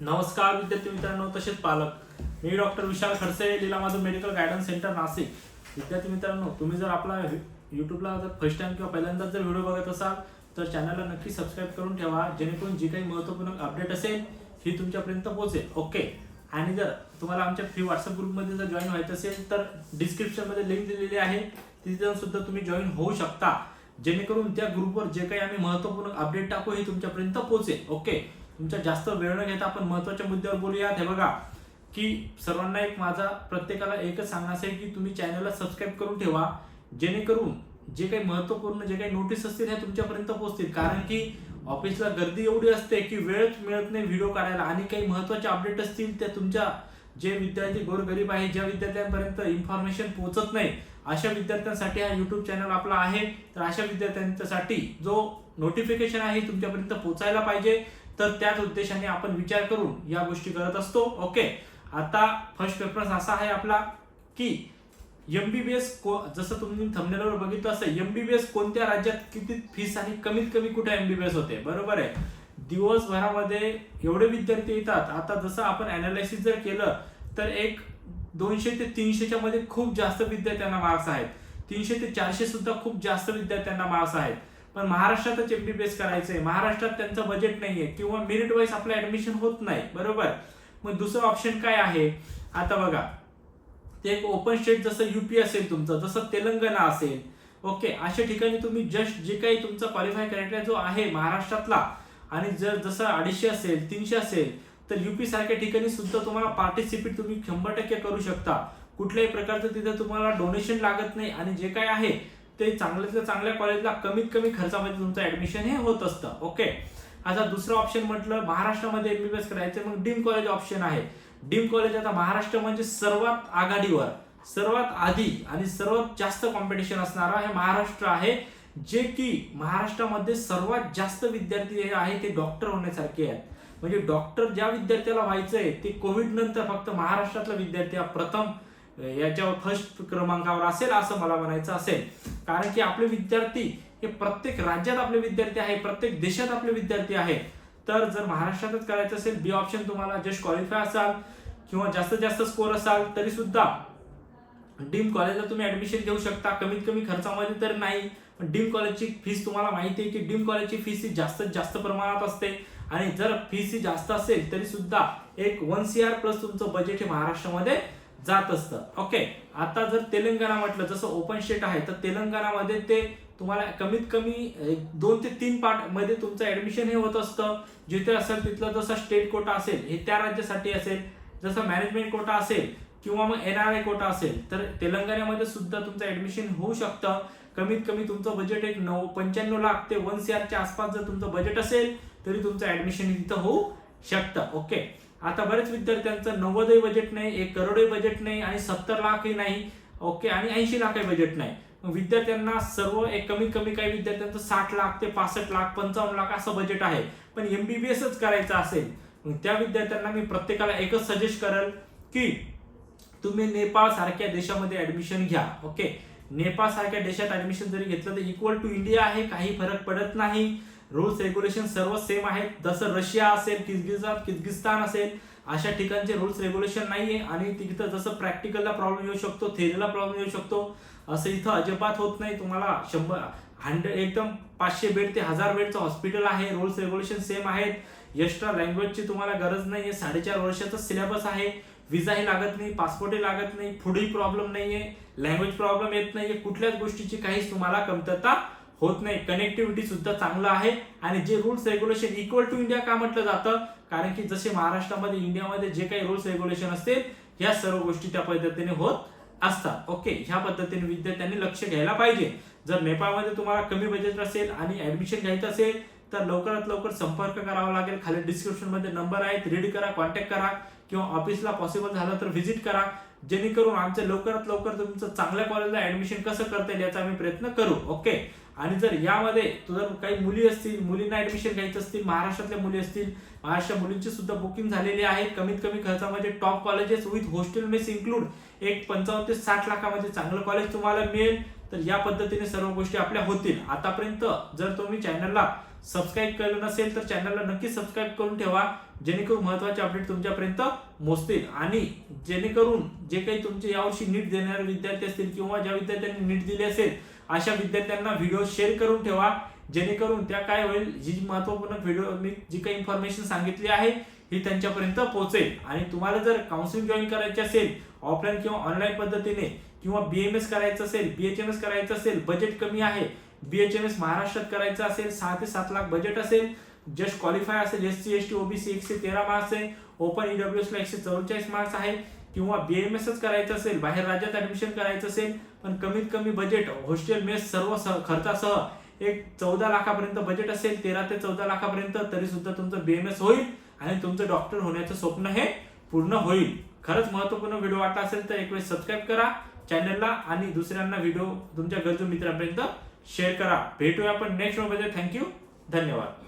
नमस्कार विद्यार्थी मित्रांनो तसेच पालक. मी डॉक्टर विशाल खडसे लिला माझं मेडिकल गायडन्स सेंटर नाशिक. विद्यार्थी मित्रांनो तुम्ही जर आपला यूट्यूबला जर फर्स्ट टाइम किंवा पहिल्यांदाच जर व्हिडिओ बघत असाल तर चॅनलला नक्की सबस्क्राईब करून ठेवा. जेणेकरून जी काही महत्त्वपूर्ण अपडेट असेल ही तुमच्यापर्यंत पोहोचेल. ओके आणि जर तुम्हाला आमच्या फ्री व्हॉट्सअप ग्रुपमध्ये जर जॉईन व्हायचं असेल तर डिस्क्रिप्शनमध्ये लिंक दिलेली आहे. तिथे जाऊन सुद्धा तुम्ही जॉईन होऊ शकता. जेणेकरून त्या ग्रुपवर जे काही आम्ही महत्त्वपूर्ण अपडेट टाकू हे तुमच्यापर्यंत पोहोचेल. ओके तुमचा जास्त वेळ न घेता आपण महत्त्वाच्या मुद्द्यावर बोलूयात. हे बघा की सर्वांना एक माझा प्रत्येकाला एकच सांगण्याचं आहे की तुम्ही चॅनलला सबस्क्राईब करून ठेवा जेणेकरून जे काही महत्त्वपूर्ण जे काही नोटीस असतील हे तुमच्यापर्यंत पोहोचतील. कारण की ऑफिसला गर्दी एवढी असते की वेळच मिळत नाही व्हिडिओ काढायला आणि काही महत्त्वाचे अपडेट असतील त्या तुमच्या जे विद्यार्थी गोरगरीब आहे ज्या विद्यार्थ्यांपर्यंत इन्फॉर्मेशन पोहोचत नाही अशा विद्यार्थ्यांसाठी हा युट्यूब चॅनल आपला आहे. तर अशा विद्यार्थ्यांसाठी जो नोटिफिकेशन आहे तुमच्यापर्यंत पोहोचायला पाहिजे. तर त्याच उद्देशाने आपण विचार करून या गोष्टी करत असतो. ओके आता फर्स्ट प्रेफरन्स असा आहे आपला की एमबीबीएस जसं तुम्ही थंबनेलवर बघितलं असं एमबीबीएस कोणत्या राज्यात किती फीस आणि कमीत कमी कुठे एमबीबीएस होते? बरोबर आहे. दिवसभरामध्ये एवढे विद्यार्थी येतात. आता जसं आपण अनालिसिस जर केलं तर एक दोनशे ते तीनशेच्या मध्ये खूप जास्त विद्यार्थ्यांना मार्क्स आहेत. तीनशे ते चारशे सुद्धा खूप जास्त विद्यार्थ्यांना मार्क्स आहेत. पण महाराष्ट्रातच एमबीबीएस करायचंय. महाराष्ट्रात त्यांचं बजेट नाहीये. किंवा मेरिट वाईज आपलं ऍडमिशन होत नाही. बरोबर? मग दुसरं ऑप्शन काय आहे? आता बघा. ते एक ओपन स्टेट जसं युपी असेल तुमचं जसं तेलंगणा असेल. ओके अशा ठिकाणी तुम्ही जस्ट जे काही तुमचा क्वालिफाय क्रायटेरिया जो आहे महाराष्ट्रातला आणि जर जसं अडीचशे असेल तीनशे असेल तर युपी सारख्या ठिकाणी सुद्धा तुम्हाला पार्टिसिपेट तुम्ही शंभर टक्के करू शकता. कुठल्याही प्रकारचं तिथे तुम्हाला डोनेशन लागत नाही. आणि जे काय आहे ते चांगल्यातल्या चांगल्या कॉलेजला कमीत कमी खर्चामध्ये तुमचं ऍडमिशन हे होत असतं. ओके आता दुसरं ऑप्शन म्हटलं महाराष्ट्रामध्ये एमबीबीएस करायचं मग डीम कॉलेज ऑप्शन आहे. डीम कॉलेज आता महाराष्ट्र म्हणजे सर्वात आघाडीवर सर्वात आधी आणि सर्वात जास्त कॉम्पिटिशन असणारा हे महाराष्ट्र आहे. जे की महाराष्ट्रामध्ये सर्वात जास्त विद्यार्थी हे आहे ते डॉक्टर होण्यासारखे आहेत. म्हणजे डॉक्टर ज्या विद्यार्थ्याला व्हायचंय ते कोविड नंतर फक्त महाराष्ट्रातला विद्यार्थी हा प्रथम याच्यावर फर्स्ट क्रमांकावर असेल असं मला म्हणायचं असेल. कारण की आपले विद्यार्थी हे प्रत्येक राज्यात आपले विद्यार्थी आहे प्रत्येक देशात आपले विद्यार्थी आहे तर जर महाराष्ट्रातच करायचं असेल बी ऑप्शन तुम्हाला जस्ट क्वालिफाय असाल किंवा जास्तीत जास्त स्कोर असाल तरी सुद्धा डीम कॉलेजला तुम्ही ऍडमिशन घेऊ शकता. कमीत कमी खर्चामध्ये तर नाही पण डीम कॉलेजची फीस तुम्हाला माहिती आहे की डीम कॉलेजची फीस ही जास्तीत जास्त प्रमाणात असते. आणि जर फीस ही जास्त असेल तरी सुद्धा एक वन सी आर प्लस तुमचं बजेट हे महाराष्ट्रामध्ये जात असतं. ओके आता जर तेलंगणा म्हटलं जसं ओपन स्टेट आहे तर तेलंगणामध्ये ते तुम्हाला कमीत कमी एक दोन ते तीन पार्टमध्ये तुमचं ऍडमिशन हे होत असतं. जिथे असेल तिथलं जसं स्टेट कोटा असेल हे त्या राज्यासाठी असेल. जसं मॅनेजमेंट कोटा असेल किंवा मग एन आर आय कोटा असेल तर तेलंगणामध्ये सुद्धा तुमचं ऍडमिशन होऊ शकतं. कमीत कमी तुमचं बजेट एक नऊ पंच्याण्णव लाख ते वन सी आरच्या आसपास जर तुमचं बजेट असेल तरी तुमचं ऍडमिशन तिथं होऊ शकतं. ओके आता बरेच विद्यार्थ्यांचं नव्वदही बजेट नाही एक करोडही बजेट नाही आणि सत्तर लाखही नाही. ओके आणि ऐंशी लाखही बजेट नाही. विद्यार्थ्यांना सर्व एक कमीत कमी काही विद्यार्थ्यांचं साठ लाख ते पासष्ट लाख पंचावन्न लाख असं बजेट आहे. पण एमबीबीएसच करायचं असेल मग त्या विद्यार्थ्यांना मी प्रत्येकाला एकच सजेस्ट करेल की तुम्ही नेपाळ सारख्या देशामध्ये ऍडमिशन घ्या. ओके नेपाळ सारख्या देशात ऍडमिशन जरी घेतलं तर इक्वल टू इंडिया आहे काही फरक पडत नाही. रूल्स रेग्युलेशन सर्व सेम आहेत. जसं रशिया असेल किर्गिझान किर्गिस्तान असेल अशा ठिकाणचे रूल्स रेग्युलेशन नाहीये. आणि तिथं जसं प्रॅक्टिकलला प्रॉब्लेम येऊ शकतो थेरीला प्रॉब्लेम येऊ शकतो असं इथं अजिबात होत नाही. तुम्हाला शंभर हंड्रेड एकदम पाचशे बेड ते हजार बेडचं हॉस्पिटल आहे. रूल्स रेग्युलेशन सेम आहेत. एक्स्ट्रा लँग्वेजची तुम्हाला गरज नाही आहे साडेचार वर्षाचा सिलेबस आहे. विजाही लागत नाही पासपोर्टही लागत नाही फूडही प्रॉब्लेम नाही आहे लँग्वेज प्रॉब्लेम येत नाही आहे कुठल्याच गोष्टीची काहीच तुम्हाला कमतरता होत नाही. कनेक्टिव्हिटी सुद्धा चांगलं आहे आणि जे rules regulation equal to India का म्हटलं जातं? कारण की जसे महाराष्ट्रामध्ये इंडियामध्ये जे काही रुल्स रेग्युलेशन असतील ह्या सर्व गोष्टी त्या पद्धतीने होत असतात. ओके ह्या पद्धतीने विद्यार्थ्यांनी लक्ष घ्यायला पाहिजे. जर नेपाळमध्ये तुम्हाला कमी बजेट असेल आणि ऍडमिशन घ्यायचं असेल तर लवकरात लवकर संपर्क करावा लागेल. खाली डिस्क्रिप्शनमध्ये नंबर आहेत. रीड करा कॉन्टॅक्ट करा किंवा ऑफिसला पॉसिबल झालं तर व्हिजिट करा. जेणेकरून आमच्या लवकरात लवकर तुमचं चांगल्या कॉलेजला ऍडमिशन कसं करता येईल याचा आम्ही प्रयत्न करू. ओके आणि जर यामध्ये जर काही मुली असतील मुलींना ऍडमिशन घ्यायचं असतील महाराष्ट्रातल्या मुली असतील महाराष्ट्र मुलींची सुद्धा बुकिंग झालेली आहे कमीत कमी खर्चामध्ये top colleges with hostel mess include एक पंचावन्न ते साठ लाखामध्ये चांगलं कॉलेज तुम्हाला मिळेल. तर या पद्धतीने सर्व गोष्टी आपल्या होतील. आतापर्यंत जर तुम्ही चॅनलला सबस्क्राईब केलं नसेल तर चॅनलला नक्की सबस्क्राईब करून ठेवा. जेणेकरून महत्त्वाचे अपडेट तुमच्यापर्यंत मोजतील. आणि जेणेकरून जे काही तुमचे यावर्षी नीट देणारे विद्यार्थी असतील किंवा ज्या विद्यार्थ्यांनी नीट दिली असेल अशा विद्यार्थ्यांना व्हिडिओ शेअर करून ठेवा. जेणेकरून त्या काय होईल जी महत्त्वपूर्ण व्हिडिओ मी जी काही इन्फॉर्मेशन सांगितली आहे ही त्यांच्यापर्यंत पोहोचेल. आणि तुम्हाला जर काउन्सिलिंग जॉईन करायचे असेल ऑफलाईन किंवा ऑनलाईन पद्धतीने किंवा बीएमएस करायचं असेल बीएचएमएस करायचं असेल बजेट कमी आहे. बीएचएमएस महाराष्ट्रात करायचं असेल सहा ते सात लाख बजेट असेल. जस्ट क्वालिफाय असेल S C S T OBC एकशे तेरा मार्क्स आहे. ओपन ईडब्ल्यूएस ला एकशे चौवेचाळीस मार्क्स आहे. किंवा बीएमएसच करायचं असेल बाहेर राज्यात ऍडमिशन करायचं असेल पण कमीत कमी बजेट हॉस्टेल मेस सर्व सह- खर्चासह एक चौदा लाखापर्यंत बजेट असेल तेरा ते चौदा लाखापर्यंत तरी सुद्धा तुमचं बीएमएस होईल आणि तुमचं डॉक्टर होण्याचं स्वप्न हे पूर्ण होईल. खरंच महत्त्वपूर्ण व्हिडिओ वाटला असेल तर एक वेळ सबस्क्राईब करा चॅनलला आणि दुसऱ्यांना व्हिडिओ तुमच्या गरजू मित्रांपर्यंत शेअर करा. भेटूया आपण नेक्स्टमध्ये. थँक्यू धन्यवाद.